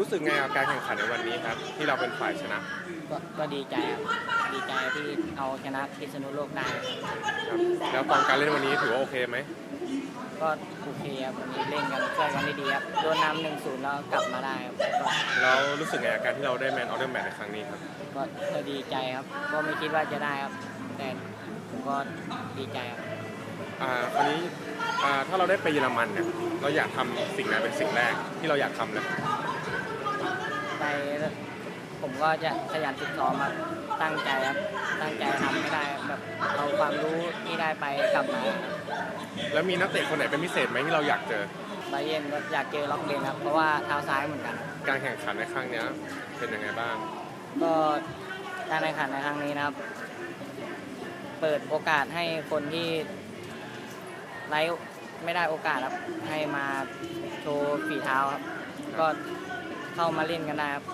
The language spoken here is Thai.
รู้สึกไงกับการแข่งขันในวันนี้ครับ ที่เราเป็นฝ่ายชนะ ก็ก็ดีใจครับดีใจที่เอาชนะพิษณุโลกได้ครับครับ แล้วตอนการเล่นวันนี้ถือว่าโอเคไหมก็โอเคครับวันนี้เล่นกันช่วยกันได้ดีครับโดนนำหนึ่งศูนย์แล้วกลับมาได้ครับก็แล้วรู้สึกไงกับการที่เราได้แมนออเดอร์แมตในครั้งนี้ครับก็ก็ดีใจครับ ก็ไม่คิดว่าจะได้ครับ แต่ผมก็ดีใจครับอ่าคราวนี้อ่าถ้าเราได้ไปเยอรมันเนี่ยเราอยากทำสิ่งไหนเป็นสิ่งแรกที่เราอยากทำเลย ไปผมก็จะขยันฝึกซ้อมครับตั้งใจครับตั้งใจทำให้ได้ครับแบบเอาความรู้ที่ได้ไปกลับมาครับแล้วมีนักเตะคนไหนเป็นพิเศษไหมที่เราอยากเจอ ไบาเย็นก็อยากเจอล็อกเดนครับเพราะว่าเท้าซ้ายเหมือนกันการแข่งขันในครั้งเนี้ยเป็นยังไงบ้าง ก็การแข่งขันในครั้งนี้นะครับ เปิดโอกาสให้คนที่ไร้ไม่ได้โอกาสครับให้มาโชว์ฝีเท้าครับ ก็ เข้ามาเล่นกันได้ครับ